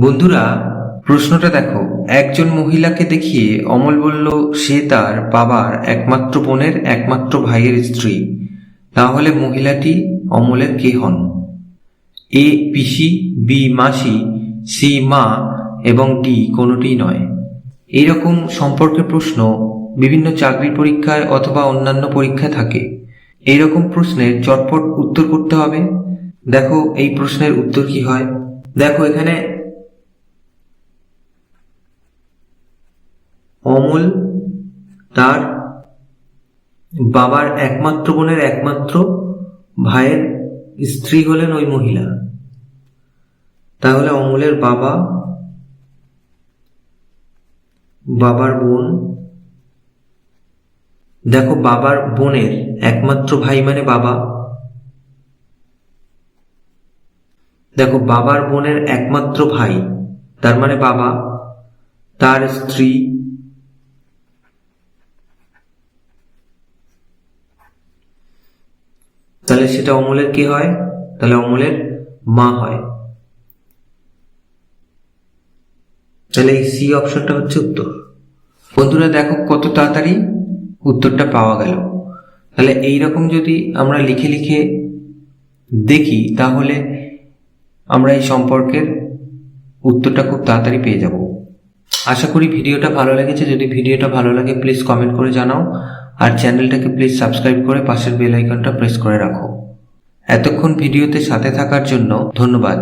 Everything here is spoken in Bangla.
বন্ধুরা, প্রশ্নটা দেখো। একজন মহিলাকে দেখিয়ে অমল বলল, সে তার বাবার একমাত্র বোনের একমাত্র ভাইয়ের স্ত্রী। তাহলে মহিলাটি অমলের কে হন? এ পিসি, বি মাসি, সি মা এবং ডি কোনোটি নয়। এইরকম সম্পর্কের প্রশ্ন বিভিন্ন চাকরির পরীক্ষায় অথবা অন্যান্য পরীক্ষায় থাকে। এইরকম প্রশ্নের চটপট উত্তর করতে হবে। দেখো, এই প্রশ্নের উত্তর কি হয়? দেখো, এখানে অমল তার বাবার একমাত্র বোনের একমাত্র ভাইয়ের স্ত্রী হলেন ওই মহিলা। তাহলে অমলের বাবা, বাবার বোন, দেখো বাবার বোনের একমাত্র ভাই মানে বাবা। দেখো বাবার বোনের একমাত্র ভাই, তার মানে বাবা। তার স্ত্রী তাহলে সেটা অমলের কি হয়? তাহলে অমলের মা হয়। তাহলে এই সি অপশনটা হচ্ছে উত্তর। বন্ধুরা দেখো কত তাড়াতাড়ি উত্তরটা পাওয়া গেল। তাহলে এই রকম যদি আমরা লিখে লিখে দেখি, তাহলে আমরা এই সম্পর্কের উত্তরটা খুব তাড়াতাড়ি পেয়ে যাব। আশা করি ভিডিওটা ভালো লেগেছে। যদি ভিডিওটা ভালো লাগে প্লিজ কমেন্ট করে জানাও। আর চ্যানেলটাকে প্লিজ সাবস্ক্রাইব করে পাশের বেল আইকনটা প্রেস করে রাখো। এতক্ষণ ভিডিওতে সাথে থাকার জন্য ধন্যবাদ।